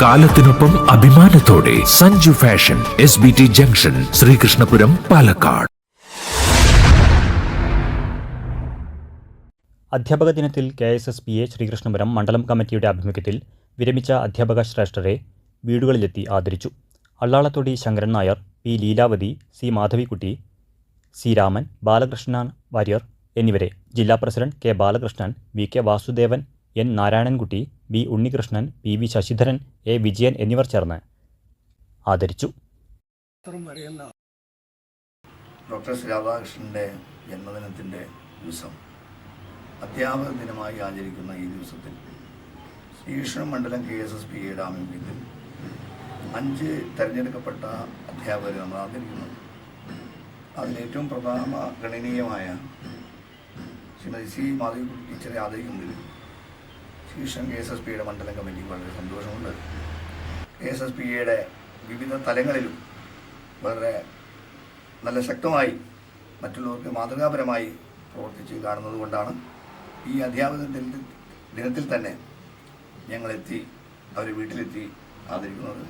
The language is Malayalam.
കാലത്തിനൊപ്പം അഭിമാനത്തോടെ Sanju fashion S B T junction Sreekrishnapuram Palakkad. അധ്യാപക ദിനത്തിൽ K S S P A Sreekrishnapuram മണ്ഡലം കമ്മിറ്റിയുടെ ആഭിമുഖ്യത്തിൽ വിരമിച്ച അധ്യാപക ശ്രേഷ്ഠരെ വീടുകളിലെത്തി ആദരിച്ചു. Allalathodi Sankaran Nair P Leelavathi C Madhavikutty C Raman Balakrishnan Warrier എന്നിവരെ ജില്ലാ president K Balakrishnan V K Vasudevan N Narayanankutty B Unnikrishnan P V Sasidharan A Vijayan എന്നിവർ ചേർന്ന് ആദരിച്ചു. ഡോക്ടർ രാധാകൃഷ്ണന്റെ ജന്മദിനത്തിന്റെ ദിവസം അധ്യാപക ദിനമായി ആചരിക്കുന്ന ഈ ദിവസത്തിൽ ശ്രീകൃഷ്ണ മണ്ഡലം കെ എസ് എസ് പി എയുടെ ആഭിമുഖ്യത്തിൽ അഞ്ച് തിരഞ്ഞെടുക്കപ്പെട്ട അധ്യാപകരെ നമ്മൾ ആദരിക്കുന്നു. അതിലേറ്റവും പ്രധാന ഗണനീയമായ ശ്രീമതി സി മാധവിക്കുട്ടി ടീച്ചറെ ആദരിക്കുന്നതിൽ ശ്രീകൃഷ്ണൻ കെ എസ് എസ് പിയുടെ മണ്ഡലം കമ്മിറ്റിക്ക് വളരെ സന്തോഷമുണ്ട്. കെ എസ് എസ് പിയുടെ വിവിധ തലങ്ങളിലും വളരെ നല്ല ശക്തമായി മറ്റുള്ളവർക്ക് മാതൃകാപരമായി പ്രവർത്തിച്ച് കാണുന്നത് കൊണ്ടാണ് ഈ അധ്യാപക ദിനത്തിൽ തന്നെ ഞങ്ങളെത്തി അവർ വീട്ടിലെത്തി ആദരിക്കുന്നത്.